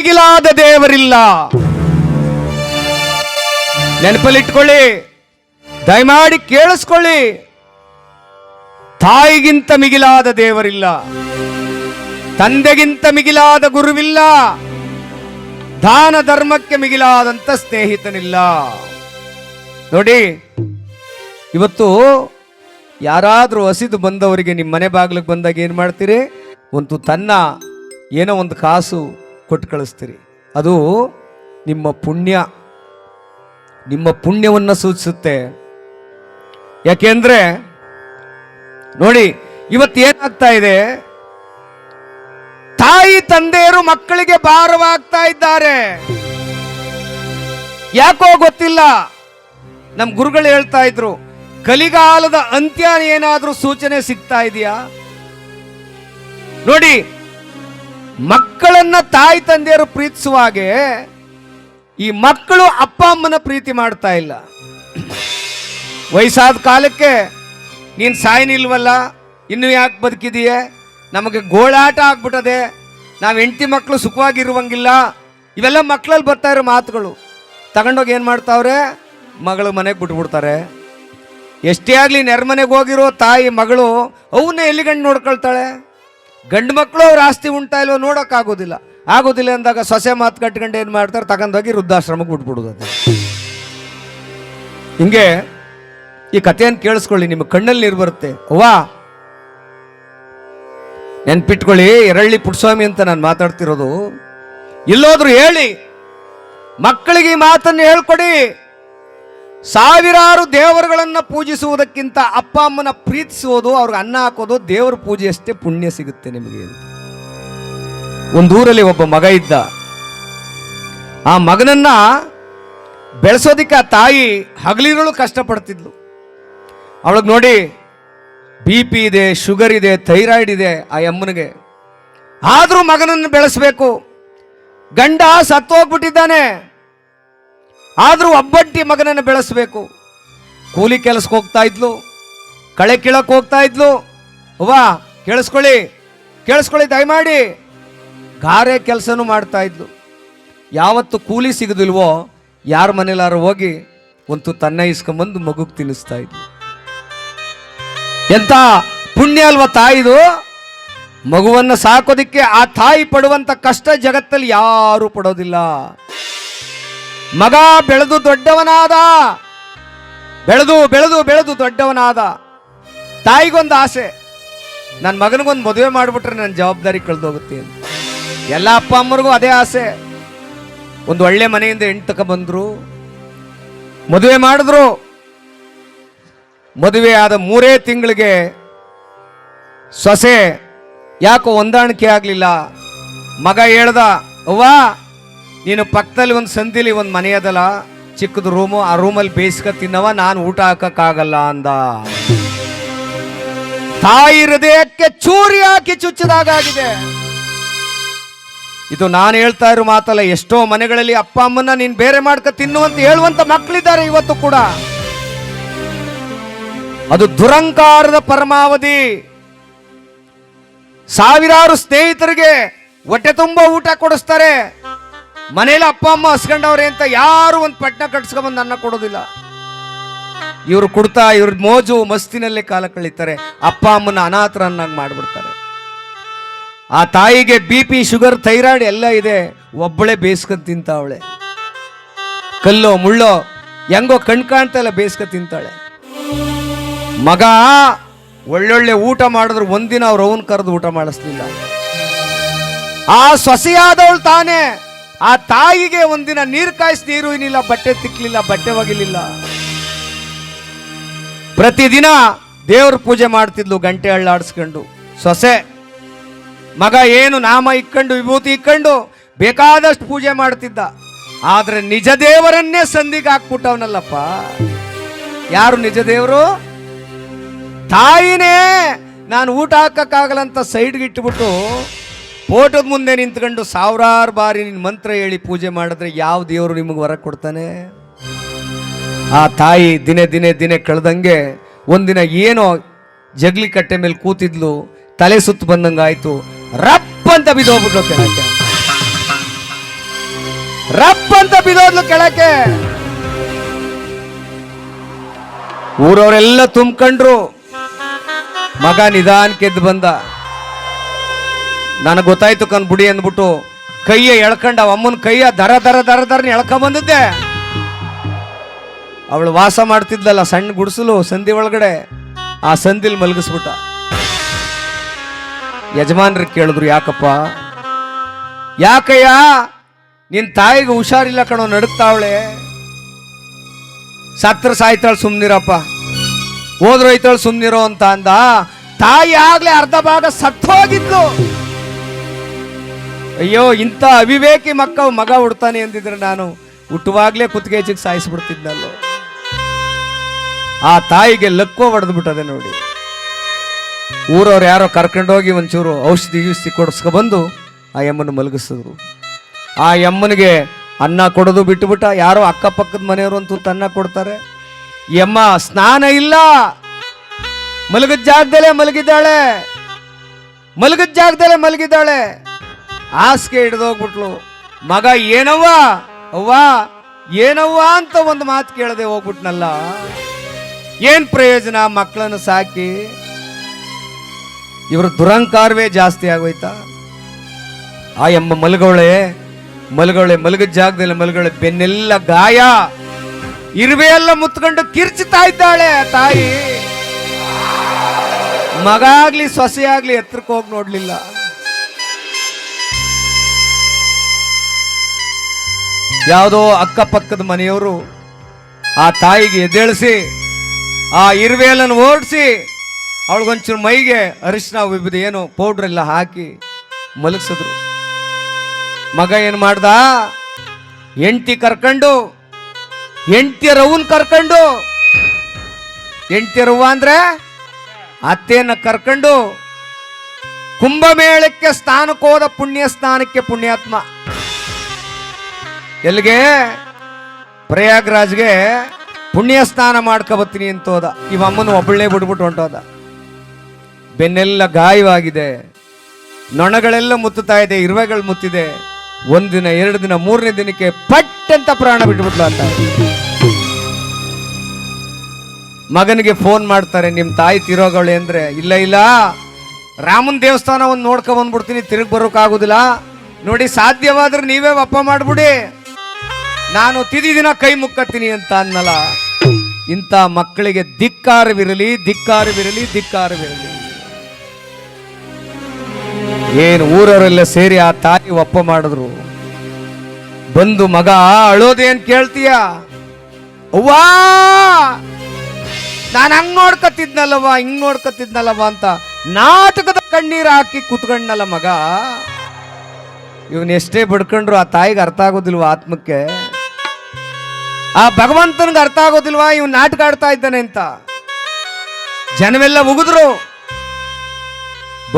ಮಿಗಿಲಾದ ದೇವರಿಲ್ಲ. ನೆನಪಲ್ಲಿಟ್ಕೊಳ್ಳಿ, ದಯಮಾಡಿ ಕೇಳಿಸ್ಕೊಳ್ಳಿ. ತಾಯಿಗಿಂತ ಮಿಗಿಲಾದ ದೇವರಿಲ್ಲ. ತಂದೆಗಿಂತ ಮಿಗಿಲಾದ ಗುರುವಿಲ್ಲ. ದಾನ ಧರ್ಮಕ್ಕೆ ಮಿಗಿಲಾದಂತ ಸ್ನೇಹಿತನಿಲ್ಲ. ನೋಡಿ, ಇವತ್ತು ಯಾರಾದರೂ ಹಸಿದು ಬಂದವರಿಗೆ ನಿಮ್ಮ ಮನೆ ಬಾಗಿಲಿಗೆ ಬಂದಾಗ ಏನು ಮಾಡ್ತೀರಿ? ಒಂದು ತನ್ನ ಏನೋ ಒಂದು ಕಾಸು ಕೊಟ್ಟು ಕಳಿಸ್ತೀರಿ. ಅದು ನಿಮ್ಮ ಪುಣ್ಯ. ನಿಮ್ಮ ಪುಣ್ಯವನ್ನು ಸೂಚಿಸುತ್ತೆ. ಯಾಕೆಂದ್ರೆ, ನೋಡಿ, ಇವತ್ತು ಏನಾಗ್ತಾ ಇದೆ? ತಾಯಿ ತಂದೆಯರು ಮಕ್ಕಳಿಗೆ ಭಾರವಾಗ್ತಾ ಇದ್ದಾರೆ. ಯಾಕೋ ಗೊತ್ತಿಲ್ಲ. ನಮ್ಮ ಗುರುಗಳು ಹೇಳ್ತಾ ಇದ್ರು, ಕಲಿಗಾಲದ ಅಂತ್ಯ ಏನಾದರೂ ಸೂಚನೆ ಸಿಗ್ತಾ ಇದೆಯಾ? ನೋಡಿ ಮಕ್ಕಳನ್ನ ತಾಯಿ ತಂದೆಯರು ಪ್ರೀತಿಸುವಾಗೆ ಈ ಮಕ್ಕಳು ಅಪ್ಪ ಅಮ್ಮನ ಪ್ರೀತಿ ಮಾಡ್ತಾ ಇಲ್ಲ. ವಯಸ್ಸಾದ ಕಾಲಕ್ಕೆ ನೀನು ಸಾಯ್ನಿಲ್ವಲ್ಲ ಇನ್ನು ಯಾಕೆ ಬದುಕಿದೀಯೆ? ನಮಗೆ ಗೋಳಾಟ ಆಗ್ಬಿಟ್ಟದೆ. ನಾವು ಹೆಂಡತಿ ಮಕ್ಕಳು ಸುಖವಾಗಿರುವಂಗಿಲ್ಲ. ಇವೆಲ್ಲ ಮಕ್ಕಳಲ್ಲಿ ಬರ್ತಾ ಇರೋ ಮಾತುಗಳು. ತಗೊಂಡೋಗಿ ಏನು ಮಾಡ್ತಾವ್ರೆ? ಮಗಳು ಮನೆಗೆ ಬಿಟ್ಬಿಡ್ತಾರೆ. ಎಷ್ಟೇ ಆಗಲಿ ನೆರ್ಮನೆಗೆ ಹೋಗಿರೋ ತಾಯಿ ಮಗಳು ಅವನ್ನ ಎಲ್ಲಿಗಂಡು ನೋಡ್ಕೊಳ್ತಾಳೆ? ಗಂಡು ಮಕ್ಕಳು ಅವ್ರ ಆಸ್ತಿ ಉಂಟಾ ಇಲ್ವೋ ನೋಡೋಕ್ಕಾಗೋದಿಲ್ಲ. ಆಗೋದಿಲ್ಲ ಅಂದಾಗ ಸೊಸೆ ಮಾತು ಕಟ್ಕೊಂಡು ಏನು ಮಾಡ್ತಾರೆ? ತಗೊಂಡೋಗಿ ವೃದ್ಧಾಶ್ರಮಕ್ಕೆ ಬಿಟ್ಬಿಡೋದು ಅದು. ಹಿಂಗೆ ಈ ಕಥೆಯನ್ನು ಕೇಳಿಸ್ಕೊಳ್ಳಿ, ನಿಮ್ಮ ಕಣ್ಣಲ್ಲಿ ನೀರು ಬರುತ್ತೆ. ವಾ ನೆನ್ಪಿಟ್ಕೊಳ್ಳಿ, ಎರಳ್ಳಿ ಪುಟ್ಸ್ವಾಮಿ ಅಂತ ನಾನು ಮಾತಾಡ್ತಿರೋದು. ಇಲ್ಲೋದ್ರು ಹೇಳಿ, ಮಕ್ಕಳಿಗೆ ಈ ಮಾತನ್ನು ಹೇಳ್ಕೊಡಿ. ಸಾವಿರಾರು ದೇವರುಗಳನ್ನು ಪೂಜಿಸುವುದಕ್ಕಿಂತ ಅಪ್ಪ ಅಮ್ಮನ ಪ್ರೀತಿಸುವುದು, ಅವ್ರಿಗೆ ಅನ್ನ ಹಾಕೋದು, ದೇವರ ಪೂಜೆಯಷ್ಟೇ ಪುಣ್ಯ ಸಿಗುತ್ತೆ ನಿಮಗೆ ಒಂದೂರಲ್ಲಿ ಒಬ್ಬ ಮಗ ಇದ್ದ. ಆ ಮಗನನ್ನ ಬೆಳೆಸೋದಿಕ್ಕೆ ಆ ತಾಯಿ ಹಗಲಿರುಳು ಕಷ್ಟಪಡ್ತಿದ್ಲು. ಅವಳಿಗೆ ನೋಡಿ, ಬಿ ಪಿ ಇದೆ, ಶುಗರ್ ಇದೆ, ಥೈರಾಯ್ಡ್ ಇದೆ ಆ ಅಮ್ಮನಿಗೆ ಆದರೂ ಮಗನನ್ನು ಬೆಳೆಸಬೇಕು. ಗಂಡ ಸತ್ತೋಗ್ಬಿಟ್ಟಿದ್ದಾನೆ. ಆದರೂ ಒಬ್ಬಂಟಿ ಮಗನನ್ನು ಬೆಳೆಸಬೇಕು. ಕೂಲಿ ಕೆಲಸಕ್ಕೆ ಹೋಗ್ತಾ ಇದ್ಲು, ಕಳೆ ಕೀಳಕ್ಕೆ ಹೋಗ್ತಾ ಇದ್ಲು. ಅವ್ವ, ಕೇಳಿಸ್ಕೊಳ್ಳಿ ಕೇಳಿಸ್ಕೊಳ್ಳಿ, ದಯಮಾಡಿ. ಗಾರೆ ಕೆಲಸನೂ ಮಾಡ್ತಾ ಇದ್ಲು. ಯಾವತ್ತು ಕೂಲಿ ಸಿಗದಿಲ್ವೋ, ಯಾರ ಮನೇಲಾರು ಹೋಗಿ ಒಂದು ತನ್ನ ಇಸ್ಕೊಂಬಂದು ಮಗುಗೆ ತಿನ್ನಿಸ್ತಾ ಇದ್ಲು. ಎಂತ ಪುಣ್ಯ ಅಲ್ವ ತಾಯಿದು ಮಗುವನ್ನು ಸಾಕೋದಿಕ್ಕೆ ಆ ತಾಯಿ ಪಡುವಂಥ ಕಷ್ಟ ಜಗತ್ತಲ್ಲಿ ಯಾರೂ ಪಡೋದಿಲ್ಲ. ಮಗ ಬೆಳೆದು ದೊಡ್ಡವನಾದ. ಬೆಳೆದು ಬೆಳೆದು ಬೆಳೆದು ದೊಡ್ಡವನಾದ. ತಾಯಿಗೊಂದು ಆಸೆ. ನನ್ನ ಮಗನಿಗೊಂದು ಮದುವೆ ಮಾಡಿಬಿಟ್ರೆ ನನ್ನ ಜವಾಬ್ದಾರಿ ಕಳೆದೋಗುತ್ತೆ ಅಂತ. ಎಲ್ಲ ಅಪ್ಪ ಅಮ್ಮರಿಗೂ ಅದೇ ಆಸೆ. ಒಂದು ಒಳ್ಳೆ ಮನೆಯಿಂದ ಹೆಣ್ಣು ಬಂದರು ಬಂದ್ರು. ಮದುವೆ ಮಾಡಿದ್ರು. ಮದುವೆ ಆದ ಮೂರೇ ತಿಂಗಳಿಗೆ ಸೊಸೆ ಯಾಕೋ ಹೊಂದಾಣಿಕೆ ಆಗಲಿಲ್ಲ. ಮಗ ಹೇಳ್ದ, ಅವ್ವ ನೀನು ಪಕ್ಕದಲ್ಲಿ ಒಂದು ಸಂದಿಲಿ, ಒಂದು ಮನೆ ಅದಲ್ಲ. ಚಿಕ್ಕದು ರೂಮು, ಆ ರೂಮಲ್ಲಿ ಬೇಯಿಸ್ಕ ತಿನ್ನವ, ನಾನು ಊಟ ಹಾಕಕ್ಕಾಗಲ್ಲ ಅಂದ. ತಾಯಿ ಹೃದಯಕ್ಕೆ ಚೂರಿ ಹಾಕಿ ಚುಚ್ಚದಾಗಿದೆ ಇದು ನಾನು ಹೇಳ್ತಾ ಇರೋ ಮಾತಲ್ಲ, ಎಷ್ಟೋ ಮನೆಗಳಲ್ಲಿ ಅಪ್ಪ ಅಮ್ಮನ ನೀನು ಬೇರೆ ಮಾಡ್ಕ ತಿನ್ನುವಂತ ಹೇಳುವಂತ ಮಕ್ಕಳಿದ್ದಾರೆ ಇವತ್ತು ಕೂಡ. ಅದು ದುರಂಕಾರದ ಪರಮಾವಧಿ. ಸಾವಿರಾರು ಸ್ನೇಹಿತರಿಗೆ ಹೊಟ್ಟೆ ತುಂಬ ಊಟ ಕೊಡಿಸ್ತಾರೆ. ಮನೇಲಿ ಅಪ್ಪ, ಅಮ್ಮ ಹಸ್ಕೊಂಡವ್ರೆ ಅಂತ ಯಾರು ಒಂದು ಪಟ್ನ ಕಟ್ಸ್ಕೊಂಬಂದು ಅನ್ನ ಕೊಡೋದಿಲ್ಲ. ಇವರು ಕುಡ್ತಾ, ಇವ್ರ ಮೋಜು ಮಸ್ತಿನಲ್ಲೇ ಕಾಲ ಕಳೀತಾರೆ. ಅಪ್ಪ, ಅಮ್ಮನ ಅನಾಥರನ್ನಾಗಿ ಮಾಡಿಬಿಡ್ತಾರೆ. ಆ ತಾಯಿಗೆ ಬಿ ಪಿ, ಶುಗರ್, ಥೈರಾಯ್ಡ್ ಎಲ್ಲ ಇದೆ. ಒಬ್ಬಳೆ ಬೇಸ್ಕೊಂಡು ತಿಂತಾವಳೆ. ಕಲ್ಲೋ, ಮುಳ್ಳೋ, ಹೆಂಗೋ ಕಣ್ ಕಾಣ್ತಾ ಇಲ್ಲ, ಬೇಸ್ಕೊಂಡು ತಿಂತಾಳೆ. ಮಗ ಒಳ್ಳೊಳ್ಳೆ ಊಟ ಮಾಡಿದ್ರು, ಒಂದಿನ ಅವ್ರು ಅವನ್ ಕರೆದು ಊಟ ಮಾಡಿಸ್ಲಿಲ್ಲ. ಆ ಸೊಸೆಯಾದವಳು ತಾನೇ. ಆ ತಾಯಿಗೆ ಒಂದಿನ ನೀರು ಕಾಯಿಸಿ ನೀರು ಏನಿಲ್ಲ, ಬಟ್ಟೆ ತಿಕ್ಕಲಿಲ್ಲ ಬಟ್ಟೆ ಒಗಿಲಿಲ್ಲ. ಪ್ರತಿದಿನ ದೇವ್ರ ಪೂಜೆ ಮಾಡ್ತಿದ್ಲು, ಗಂಟೆ ಅಳ್ಳಾಡಿಸ್ಕೊಂಡು. ಸೊಸೆ, ಮಗ ಏನು ನಾಮ ಇಕ್ಕಂಡು, ವಿಭೂತಿ ಇಕ್ಕಂಡು ಬೇಕಾದಷ್ಟು ಪೂಜೆ ಮಾಡ್ತಿದ್ದ. ಆದ್ರೆ ನಿಜ ದೇವರನ್ನೇ ಸಂಧಿಗೆ ಹಾಕ್ಬಿಟ್ಟವನಲ್ಲಪ್ಪ. ಯಾರು ನಿಜ ದೇವರು? ತಾಯಿನೇ! ನಾನು ಊಟ ಹಾಕಕ್ಕಾಗಲ್ಲ ಅಂತ ಸೈಡ್ಗೆ ಇಟ್ಬಿಟ್ಟು ಫೋಟೋದ ಮುಂದೆ ನಿಂತ್ಕೊಂಡು ಸಾವಿರಾರು ಬಾರಿ ನಿನ್ನ ಮಂತ್ರ ಹೇಳಿ ಪೂಜೆ ಮಾಡಿದ್ರೆ ಯಾವ ದೇವರು ನಿಮಗೆ ವರ ಕೊಡ್ತಾನೆ? ಆ ತಾಯಿ ದಿನೇ ದಿನೇ ದಿನೇ ಕಳೆದಂಗೆ ಒಂದಿನ ಏನೋ ಜಗ್ಲಿ ಕಟ್ಟೆ ಮೇಲೆ ಕೂತಿದ್ಲು, ತಲೆ ಸುತ್ತು ಬಂದಂಗಾಯ್ತು ರಪ್ಪ ಅಂತ ಬಿದ್ದೋಗ್ಬಿಟ್ಲು ಕೆಳಕ್ಕೆ. ರಪ್ಪ ಅಂತ ಬಿದೋದ್ಲು ಕೆಳಕ್ಕೆ. ಊರವರೆಲ್ಲ ತುಂಬ್ಕೊಂಡ್ರು. ಮಗ ನಿಧಾನಕ್ಕೆ ಎದ್ದು ಬಂದ. ನನಗೆ ಗೊತ್ತಾಯ್ತು ಕಣ್ ಬುಡಿ ಅಂದ್ಬಿಟ್ಟು ಕೈಯ ಎಳ್ಕೊಂಡ ಅಮ್ಮನ ಕೈಯ ದರ ದರ ದರ ದರ ಎಳ್ಕೊಂಬಂದಿದ್ದೆ ಅವಳು ವಾಸ ಮಾಡ್ತಿದ್ಲಲ್ಲ ಸಣ್ಣ ಗುಡಿಸಲು ಸಂಧಿ ಒಳಗಡೆ, ಆ ಸಂಧಿಲ್ ಮಲಗಿಸ್ಬಿಟ್ಟ. ಯಜಮಾನ್ರು ಕೇಳಿದ್ರು, ಯಾಕಪ್ಪ? ಯಾಕಯ್ಯ? ನಿನ್ ತಾಯಿಗೆ ಹುಷಾರಿಲ್ಲ ಕಣೋ ನಡುಕ್ತಾವಳೆ ಸತ್ರ ಸಾಯ್ತಾಳ ಸುಮ್ನಿರಪ್ಪ. ಹೋದ್ರೋಯ್ತಾಳು ಸುಮ್ನಿರೋ ಅಂತ ಅಂದ. ತಾಯಿ ಆಗ್ಲೇ ಅರ್ಧ ಭಾಗ ಸತ್ತೋಗಿದ್ಲು. ಅಯ್ಯೋ, ಇಂಥ ಅವಿವೇಕಿ ಮಕ್ಕ ಮಗ ಹುಡ್ತಾನೆ ಅಂದಿದ್ರೆ ನಾನು ಹುಟ್ಟುವಾಗ್ಲೇ ಕುತ್ತಿಗೆಜಿಗೆ ಸಾಯಿಸ್ಬಿಡ್ತಿದ್ನಲ್ಲೋ. ಆ ತಾಯಿಗೆ ಲಕ್ಕೋ ಹೊಡೆದು ಬಿಟ್ಟದೆ ನೋಡಿ. ಊರವ್ರು ಯಾರೋ ಕರ್ಕೊಂಡೋಗಿ ಒಂಚೂರು ಔಷಧಿ ಗಿಷಧಿ ಕೊಡಿಸ್ಕೊ ಬಂದು ಆ ಯಮ್ಮನ ಮಲಗಿಸಿದ್ರು. ಆ ಯಮ್ಮನಿಗೆ ಅನ್ನ ಕೊಡೋದು ಬಿಟ್ಟುಬಿಟ್ಟ. ಯಾರೋ ಅಕ್ಕಪಕ್ಕದ ಮನೆಯವರು ಅಂತೂ ತನ್ನ ಕೊಡ್ತಾರೆ. ಯಮ್ಮ ಸ್ನಾನ ಇಲ್ಲ. ಮಲಗಿದ ಜಾಗದಲ್ಲೇ ಮಲಗಿದ್ದಾಳೆ. ಮಲಗಿದ ಜಾಗದಲ್ಲೇ ಮಲಗಿದ್ದಾಳೆ. ಹಾಸಿಗೆ ಹಿಡ್ದೋಗ್ಬಿಟ್ಲು ಮಗ, ಏನವ್ವ? ಅವ್ವ, ಏನವ್ವ ಅಂತ ಒಂದು ಮಾತು ಕೇಳದೆ ಹೋಗ್ಬಿಟ್ನಲ್ಲ. ಏನ್ ಪ್ರಯೋಜನ? ಮಕ್ಕಳನ್ನು ಸಾಕಿ. ಇವರ ದುರಂಕಾರವೇ ಜಾಸ್ತಿ ಆಗೋಯ್ತಾ? ಆ ಎಮ್ಮ ಮಲಗವಳೆ ಮಲಗವಳೆ ಮಲಗದ ಜಾಗದಲ್ಲಿ ಮಲಗವಳೆ ಬೆನ್ನೆಲ್ಲ ಗಾಯ. ಇರುವೆ ಎಲ್ಲ ಮುತ್ಕೊಂಡು ಕಿರ್ಚುತ್ತಾ ಇದ್ದಾಳೆ ತಾಯಿ. ಮಗ ಆಗ್ಲಿ, ಸೊಸೆ ಆಗ್ಲಿ ಎತ್ತರಕ್ಕೆ ಹೋಗಿ ನೋಡ್ಲಿಲ್ಲ. ಯಾವುದೋ ಅಕ್ಕಪಕ್ಕದ ಮನೆಯವರು ಆ ತಾಯಿಗೆ ಎದ್ದೇಳಿಸಿ, ಆ ಇರುವೆಲನ್ನು ಓಡಿಸಿ, ಅವಳಿಗೊಂಚೂರು ಮೈಗೆ ಅರಿಶಿನ ವಿಭದ ಏನು ಪೌಡ್ರ್ ಎಲ್ಲ ಹಾಕಿ ಮಲಗಿಸಿದ್ರು. ಮಗ ಏನು ಮಾಡ್ದ? ಎಂಟಿ ಕರ್ಕೊಂಡು ಹೆಂಡ್ತಿಯರವನ್ ಕರ್ಕೊಂಡು ಹೆಂಡ್ತಿಯರವ್ವ ಅಂದ್ರೆ ಅತ್ತೆಯನ್ನು ಕರ್ಕೊಂಡು ಕುಂಭಮೇಳಕ್ಕೆ ಸ್ನಾನಕ್ಕೆ ಪುಣ್ಯ ಸ್ನಾನಕ್ಕೆ ಪುಣ್ಯಾತ್ಮ. ಎಲ್ಲಿಗೆ? ಪ್ರಯಾಗ್ರಾಜ್ಗೆ ಪುಣ್ಯ ಸ್ನಾನ ಮಾಡ್ಕೊಬತ್ತೀನಿ ಅಂತ ಹೋದ. ಇವ ಅಮ್ಮನ ಒಬ್ಬಳೇ ಬಿಟ್ಬಿಟ್ಟು ಹೊಂಟೋದ. ಬೆನ್ನೆಲ್ಲ ಗಾಯವಾಗಿದೆ. ನೊಣಗಳೆಲ್ಲ ಮುತ್ತುತ್ತಾ ಇದೆ, ಇರುವೆಗಳು ಮುತ್ತಿದೆ. ಒಂದಿನ ಎರಡು ದಿನ, ಮೂರನೇ ದಿನಕ್ಕೆ ಪಟ್ ಅಂತ ಪ್ರಾಣ ಬಿಟ್ಬಿಟ್ಲು ಅಂತ ಮಗನಿಗೆ ಫೋನ್ ಮಾಡ್ತಾರೆ ನಿಮ್ಮ ತಾಯಿ ತಿರೋಗಳೆ ಅಂದ್ರೆ, ಇಲ್ಲ ಇಲ್ಲ, ರಾಮನ್ ದೇವಸ್ಥಾನ ಒಂದು ನೋಡ್ಕೊ ಬಂದ್ಬಿಡ್ತೀನಿ, ತಿರುಗಿ ಬರೋಕ್ಕಾಗೋದಿಲ್ಲ ನೋಡಿ, ಸಾಧ್ಯವಾದ್ರೆ ನೀವೇ ಒಪ್ಪ ಮಾಡ್ಬಿಡಿ. ನಾನು ತಿದಿ ದಿನ ಕೈ ಮುಕ್ಕತ್ತೀನಿ ಅಂತ ಅನ್ನಲ್ಲ. ಇಂಥ ಮಕ್ಕಳಿಗೆ ಧಿಕ್ಕಾರವಿರಲಿ ಧಿಕ್ಕಾರವಿರಲಿ ಧಿಕ್ಕಾರವಿರಲಿ. ಏನು ಊರವರೆಲ್ಲ ಸೇರಿ ಆ ತಾಯಿ ಒಪ್ಪ ಮಾಡಿದ್ರು. ಬಂದು ಮಗ ಅಳೋದೇನ್ ಕೇಳ್ತೀಯ? ಅವ್ವಾ! ನಾನು ಹಂಗ್ ನೋಡ್ಕತ್ತಿದ್ನಲ್ಲವ ಹಿಂಗ್ ನೋಡ್ಕತ್ತಿದ್ನಲ್ಲವ ಅಂತ ನಾಟಕದ ಕಣ್ಣೀರು ಹಾಕಿ ಕುತ್ಕೊಂಡ್ನಲ್ಲ ಮಗ. ಇವನ್ ಎಷ್ಟೇ ಬಡ್ಕೊಂಡ್ರು ಆ ತಾಯಿಗೆ ಅರ್ಥ ಆಗೋದಿಲ್ವ ಆತ್ಮಕ್ಕೆ. ಆ ಭಗವಂತನಿಗೆ ಅರ್ಥ ಆಗೋದಿಲ್ವಾ? ಇವ್ ನಾಟಕ ಆಡ್ತಾ ಇದ್ದಾನೆ ಅಂತ. ಜನವೆಲ್ಲ ಉಗಿದ್ರು.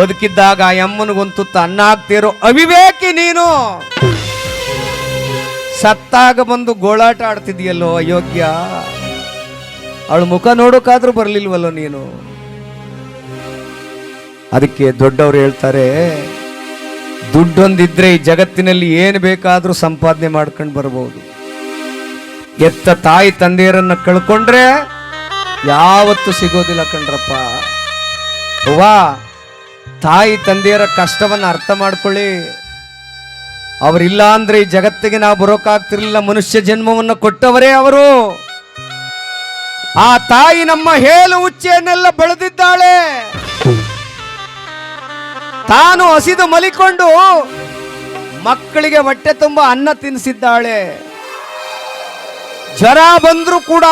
ಬದುಕಿದ್ದಾಗ ಆ ಯಮ್ಮನಿಗೊಂದು ತುತ್ತ ಅನ್ನ ಹಾಕ್ತಿರೋ ಅವಿವೇಕಿ ನೀನು. ಸತ್ತಾಗ ಬಂದು ಗೋಳಾಟ ಆಡ್ತಿದ್ಯಲ್ಲೋ ಅಯೋಗ್ಯ. ಅವಳು ಮುಖ ನೋಡೋಕಾದ್ರೂ ಬರಲಿಲ್ವಲ್ಲೋ ನೀನು? ಅದಕ್ಕೆ ದೊಡ್ಡವರು ಹೇಳ್ತಾರೆ, ದುಡ್ಡೊಂದಿದ್ರೆ ಈ ಜಗತ್ತಿನಲ್ಲಿ ಏನು ಬೇಕಾದರೂ ಸಂಪಾದನೆ ಮಾಡ್ಕೊಂಡು ಬರ್ಬೋದು. ಎತ್ತ ತಾಯಿ ತಂದೆಯರನ್ನ ಕಳ್ಕೊಂಡ್ರೆ ಯಾವತ್ತು ಸಿಗೋದಿಲ್ಲ ಕಣ್ರಪ್ಪ. ಅವ್ವಾ, ತಾಯಿ ತಂದೆಯರ ಕಷ್ಟವನ್ನು ಅರ್ಥ ಮಾಡ್ಕೊಳ್ಳಿ. ಅವರಿಲ್ಲ ಅಂದ್ರೆ ಈ ಜಗತ್ತಿಗೆ ನಾವು ಬರೋಕಾಗ್ತಿರ್ಲಿಲ್ಲ. ಮನುಷ್ಯ ಜನ್ಮವನ್ನು ಕೊಟ್ಟವರೇ ಅವರು. ಆ ತಾಯಿ ನಮ್ಮ ಹೇಳು ಉಚ್ಚೆಯನ್ನೆಲ್ಲ ಬೆಳೆದಿದ್ದಾಳೆ. ತಾನು ಹಸಿದು ಮಲಿಕೊಂಡು ಮಕ್ಕಳಿಗೆ ಹೊಟ್ಟೆ ತುಂಬ ಅನ್ನ ತಿನ್ನಿಸಿದ್ದಾಳೆ. ಜ್ವರ ಬಂದರೂ ಕೂಡ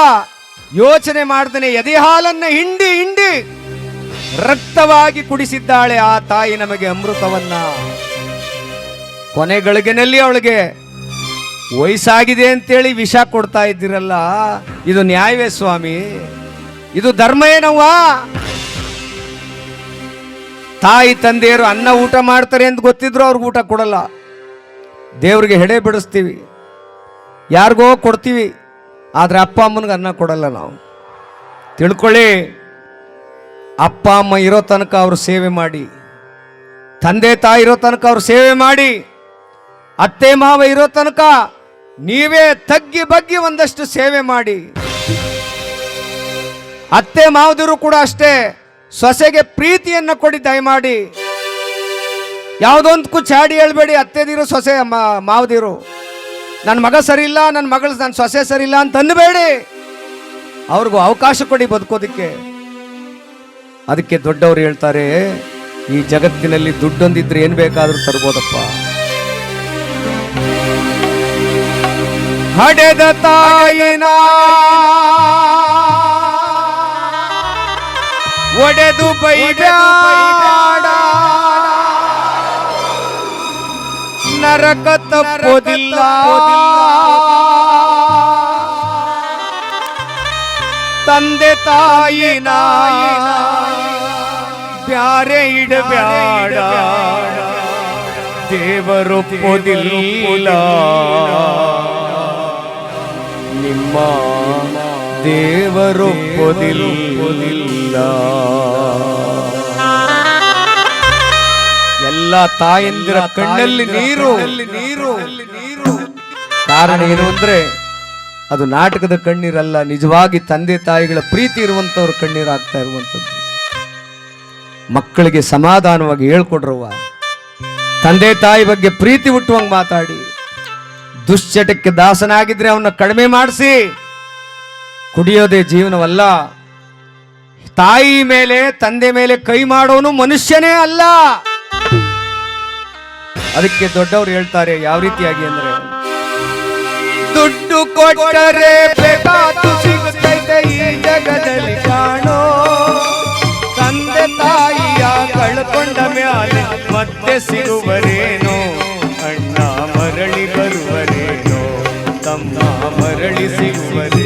ಯೋಚನೆ ಮಾಡ್ದೇನೆ ಎದೆ ಹಾಲನ್ನ ಹಿಂಡಿ ಹಿಂಡಿ ರಕ್ತವಾಗಿ ಕುಡಿಸಿದ್ದಾಳೆ ಆ ತಾಯಿ ನಮಗೆ ಅಮೃತವನ್ನ. ಕೊನೆಗಳಿಗೆನಲ್ಲಿ ಅವಳಿಗೆ, ವಯಸ್ಸಾಗಿದೆ ಅಂತೇಳಿ ವಿಷ ಕೊಡ್ತಾ ಇದ್ದೀರಲ್ಲ, ಇದು ನ್ಯಾಯವೇ ಸ್ವಾಮಿ, ಇದು ಧರ್ಮ ಏನವ್ವಾ? ತಾಯಿ ತಂದೆಯರು ಅನ್ನ ಊಟ ಮಾಡ್ತಾರೆ ಅಂತ ಗೊತ್ತಿದ್ರು ಅವ್ರಿಗೆ ಊಟ ಕೊಡಲ್ಲ. ದೇವ್ರಿಗೆ ಹೆಡೆ ಬಿಡಿಸ್ತೀವಿ. ಯಾರಿಗೋ ಕೊಡ್ತೀವಿ. ಆದರೆ ಅಪ್ಪ ಅಮ್ಮನಿಗೆ ಅನ್ನ ಕೊಡಲ್ಲ ನಾವು. ತಿಳ್ಕೊಳ್ಳಿ, ಅಪ್ಪ ಅಮ್ಮ ಇರೋ ತನಕ ಅವರು ಸೇವೆ ಮಾಡಿ, ತಂದೆ ತಾಯಿ ಇರೋ ತನಕ ಅವರು ಸೇವೆ ಮಾಡಿ, ಅತ್ತೆ ಮಾವ ಇರೋ ತನಕ ನೀವೇ ತಗ್ಗಿ ಬಗ್ಗಿ ಒಂದಷ್ಟು ಸೇವೆ ಮಾಡಿ. ಅತ್ತೆ ಮಾವದಿರು ಕೂಡ ಅಷ್ಟೇ ಸೊಸೆಗೆ ಪ್ರೀತಿಯನ್ನು ಕೊಡಿ ದಯಮಾಡಿ. ಯಾವುದೊಂದಕ್ಕೂ ಚಾಡಿ ಹೇಳ್ಬೇಡಿ, ಅತ್ತೆದಿರು, ಸೊಸೆ ಮಾವದಿರು. ನನ್ನ ಮಗ ಸರಿ ಇಲ್ಲ ನನ್ನ ಮಗಳು, ನನ್ನ ಸೊಸೆ ಸರಿ ಇಲ್ಲ ಅಂತ ಅನ್ನಬೇಡಿ. ಅವ್ರಿಗೂ ಅವಕಾಶ ಕೊಡಿ ಬದುಕೋದಕ್ಕೆ. ಅದಕ್ಕೆ ದೊಡ್ಡವರು ಹೇಳ್ತಾರೆ, ಈ ಜಗತ್ತಿನಲ್ಲಿ ದುಡ್ಡೊಂದಿದ್ರೆ ಏನು ಬೇಕಾದರೂ ತರ್ಬೋದಪ್ಪ. ಹಡೆದ ತಾಯಿನ ಒಡೆದು ಬೈಬ್ಯಾಡ. ನರಕ ತಪ್ಪೋದಿಲ್ಲ ತಂದೆ ತಾಯಿನ ಬ್ಯಾರೆ ಇಡಬ್ಯಾಡ. ದೇವರೊಪ್ಪೋದಿಲ್ಲ ನಿಮ್ಮ ದೇವರೊಪ್ಪೋದಿಲ್ಲ ಎಲ್ಲ ತಾಯಂದಿರ ಕಣ್ಣಲ್ಲಿ ನೀರು ನೀರು. ನೀರು. ಕಾರಣ ಏನು ಅಂದ್ರೆ ಅದು ನಾಟಕದ ಕಣ್ಣೀರಲ್ಲ ನಿಜವಾಗಿ ತಂದೆ ತಾಯಿಗಳ ಪ್ರೀತಿ ಇರುವಂತವ್ರ ಕಣ್ಣೀರಾಗ್ತಾ ಇರುವಂಥದ್ದು. ಮಕ್ಕಳಿಗೆ ಸಮಾಧಾನವಾಗಿ ಹೇಳ್ಕೊಡ್ರವ್ವ. ತಂದೆ ತಾಯಿ ಬಗ್ಗೆ ಪ್ರೀತಿ ಹುಟ್ಟುವಂಗೆ ಮಾತಾಡಿ. ದುಶ್ಚಟಕ್ಕೆ ದಾಸನಾಗಿದ್ರೆ ಅವನ್ನ ಕಡಿಮೆ ಮಾಡಿಸಿ. ಕುಡಿಯೋದೇ ಜೀವನವಲ್ಲ. ತಾಯಿ ಮೇಲೆ ತಂದೆ ಮೇಲೆ ಕೈ ಮಾಡೋನು ಮನುಷ್ಯನೇ ಅಲ್ಲ. ಅದಕ್ಕೆ ದೊಡ್ಡವರು ಹೇಳ್ತಾರೆ, ಯಾವ ರೀತಿಯಾಗಿ ಅಂದ್ರೆ, ದುಡ್ಡು ಕೊಟ್ಟರೆ ಸಿಗುತ್ತೈತೆ ಈ ಜಗದಲ್ಲಿ ಕಾಣೋ. ತಂದೆ ತಾಯಿಯ ಕಳ್ಕೊಂಡ ಮ್ಯಾಲೆ ಮತ್ತೆ ಸಿಗುವರೇನೋ, ಅಣ್ಣ ಮರಳಿ ಬರುವರೇನೋ, ತಮ್ಮ ಮರಳಿ ಸಿಗುವರೇನೋ.